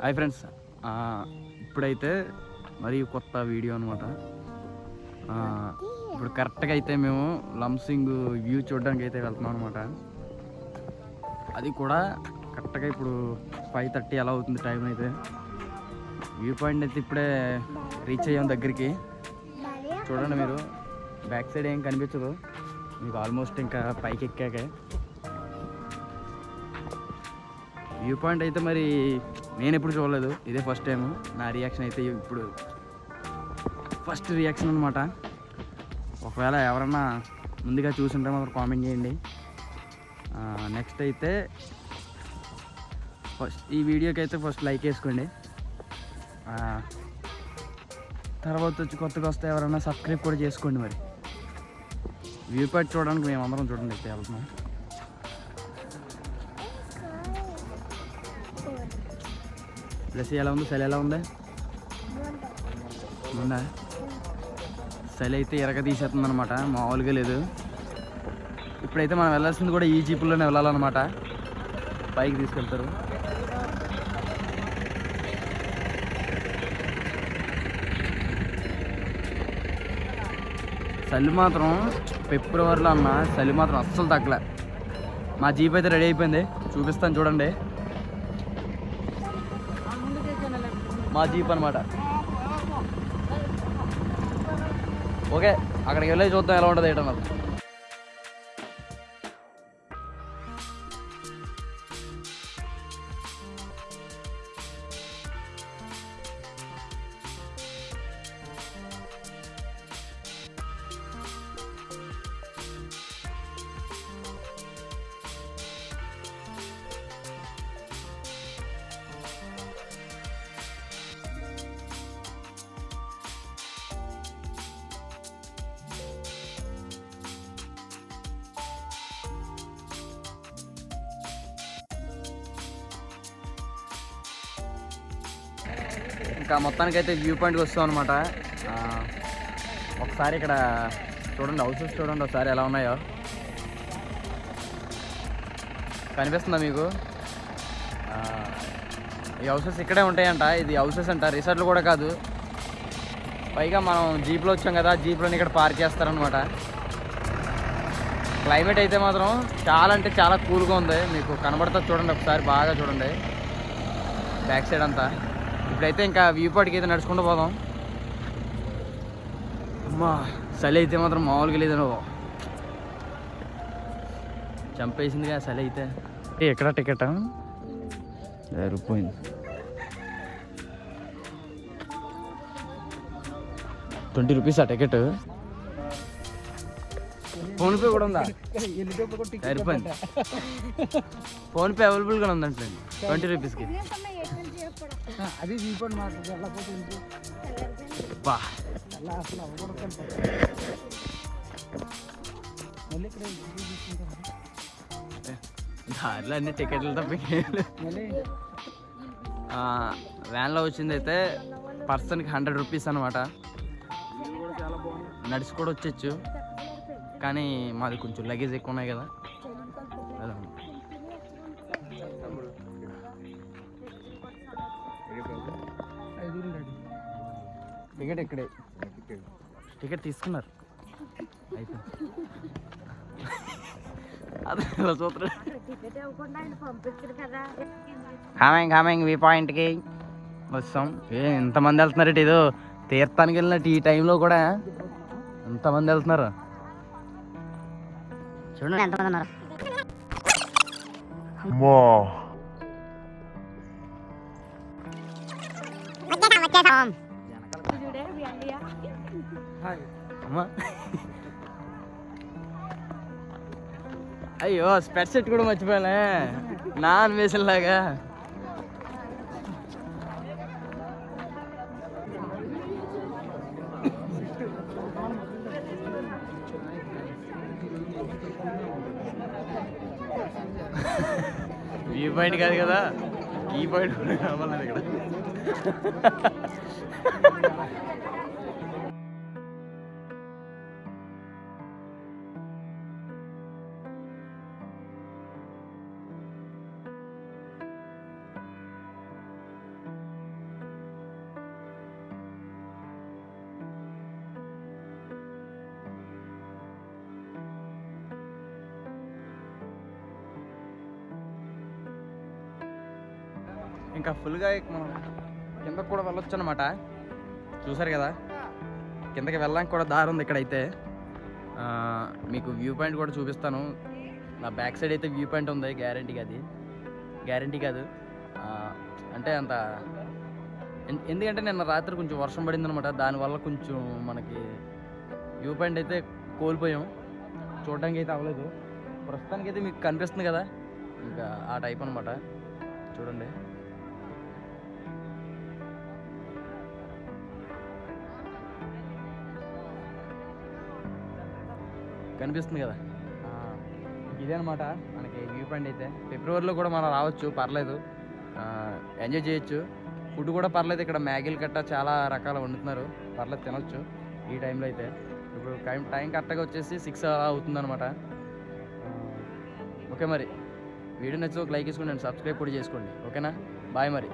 Hi friends ఇప్పుడైతే మరి కొత్త వీడియో అనమాట ఇప్పుడు కరెక్ట్గా అయితే మేము లంసింగ్ వ్యూ చూడడానికి అయితే వెళ్తున్నాం అనమాట అది కూడా కరెక్ట్గా ఇప్పుడు ఫైవ్ థర్టీ అలా అవుతుంది టైం అయితే. వ్యూ పాయింట్ అయితే ఇప్పుడే రీచ్ అయ్యాం దగ్గరికి. చూడండి మీరు. బ్యాక్ సైడ్ ఏం కనిపించదు. మీకు ఆల్మోస్ట్ ఇంకా పైకి ఎక్కాకే వ్యూ పాయింట్ అయితే మరి నేను ఎప్పుడు చూడలేదు. ఇదే ఫస్ట్ టైం నా రియాక్షన్ అయితే ఇప్పుడు ఫస్ట్ రియాక్షన్ అనమాట ఒకవేళ ఎవరన్నా ముందుగా చూసుంటే మాత్రం కామెంట్ చేయండి. నెక్స్ట్ అయితే ఫస్ట్ ఈ వీడియోకి అయితే ఫస్ట్ లైక్ వేసుకోండి. తర్వాత వచ్చి కొత్తగా వస్తే ఎవరైనా సబ్స్క్రైబ్ కూడా చేసుకోండి మరి. వ్యూ పాయింట్ చూడడానికి మేము అందరం చూడండి అయితే వెళ్తున్నాం. ప్లస్ ఎలా ఉంది? సెల్ ఎలా ఉంది? ఉందా? సెల్ అయితే ఎరగ తీసేస్తుంది అనమాట మామూలుగా లేదు. ఇప్పుడైతే మనం వెళ్ళాల్సింది కూడా ఈ జీపుల్లోనే వెళ్ళాలన్నమాట. పైకి తీసుకెళ్తారు. చలి మాత్రం ఫిబ్రవరిలో అన్న చలి మాత్రం అస్సలు తగ్గలే. మా జీప్ అయితే రెడీ అయిపోయింది. చూపిస్తాను చూడండి. మా జీప్ అనమాట ఓకే అక్కడికి వెళ్ళి చూద్దాం ఎలా ఉంటుంది ఏంటన్నది ఇంకా మొత్తానికి అయితే వ్యూ పాయింట్కి వస్తాం అనమాట ఒకసారి ఇక్కడ చూడండి హౌసెస్ చూడండి ఒకసారి ఎలా ఉన్నాయో. కనిపిస్తుందా మీకు? ఈ హౌసెస్ ఇక్కడే ఉంటాయంట. ఇది హౌసెస్ అంట. రిసార్ట్లు కూడా కాదు. పైగా మనం జీప్లో వచ్చాం కదా జీప్లోని ఇక్కడ పార్క్ చేస్తారనమాట క్లైమేట్ అయితే మాత్రం చాలా అంటే చాలా కూల్గా ఉంది. మీకు కనబడుతుంది చూడండి ఒకసారి బాగా చూడండి. బ్యాక్ సైడ్ అంతా. ఇప్పుడైతే ఇంకా వ్యూ పాయింట్కి అయితే నడుచుకుంటూ పోదాం. అమ్మా చలి అయితే మాత్రం మామూలుగా లేదు నువ్వు చంపేసిందిగా చలి అయితే. ఎక్కడ టికెట్? రూపాయింది ట్వంటీ రూపీస్ ఆ టికెట్? ఫోన్పే కూడా ఉందా? సరిపోయింది. ఫోన్పే అవైలబుల్గా ఉందంటే ట్వంటీ రూపీస్కి. అది దీపండి మాట వెళ్ళకపోతే ఇంటి బా. అలా అసలు అవ్వకూడదు మళ్ళీ ఇక్కడ ఇది తీసుకుంటాం దారిలో అన్ని టికెట్లు తప్ప వ్యాన్లో వచ్చింది అయితే పర్సన్కి హండ్రెడ్ రూపీస్ అనమాట నడిచి కూడా వచ్చచ్చు. కానీ మాది కొంచెం లగేజ్ ఎక్కువ ఉన్నాయి కదా. టికెట్ ఇక్కడే. టికెట్ తీసుకున్నారు. కదా. కామింగ్ కామింగ్ వీ పాయింట్కి వస్తాం. ఏ ఎంతమంది వెళ్తున్నారు ఇటు? ఏదో తీర్థానికి వెళ్ళినట్టు ఈ టైంలో కూడా ఎంతమంది వెళ్తున్నారు? చూడండి ఎంతమంది ఉన్నారు. హాయ్ అమ్మా. అయ్యో స్పెట్ సెట్ కూడా మర్చిపోయానే. నాన్ వేసిన లాగా వ్యూ పాయింట్ కాదు కదా. కీ పాయింట్ కూడా కావాలి ఇక్కడ. ఇంకా ఫుల్గా మనం కిందకు కూడా వెళ్ళొచ్చు అనమాట చూసారు కదా? కిందకి వెళ్ళడానికి కూడా దారి ఉంది ఇక్కడైతే. మీకు వ్యూ పాయింట్ కూడా చూపిస్తాను. నా బ్యాక్ సైడ్ అయితే వ్యూ పాయింట్ ఉంది గ్యారంటీ అది. గ్యారంటీ కాదు. అంటే అంత ఎందుకంటే నిన్న రాత్రి కొంచెం వర్షం పడింది అనమాట దానివల్ల కొంచెం మనకి వ్యూ పాయింట్ అయితే కోల్పోయాం. చూడడానికి అయితే అవ్వలేదు. ప్రస్తుతానికి అయితే మీకు కనిపిస్తుంది కదా? ఇంకా ఆ టైప్ అనమాట చూడండి. కనిపిస్తుంది కదా. ఆ, ఇదే అనమాట మనకి వ్యూ పాయింట్ అయితే. ఫిబ్రవరిలో కూడా మనం రావచ్చు పర్లేదు. ఎంజాయ్ చేయొచ్చు. ఫుడ్ కూడా పర్లేదు ఇక్కడ మ్యాగీలు కట్టా చాలా రకాలు వండుతున్నారు. పర్లేదు తినొచ్చు ఈ టైంలో అయితే. ఇప్పుడు టైం టైం కరెక్ట్గా వచ్చేసి సిక్స్ అలా అవుతుందన్నమాట ఓకే మరి. వీడియో నచ్చి ఒక లైక్ వేసుకోండి సబ్స్క్రైబ్ కూడా చేసుకోండి. ఓకేనా? బాయ్ మరి.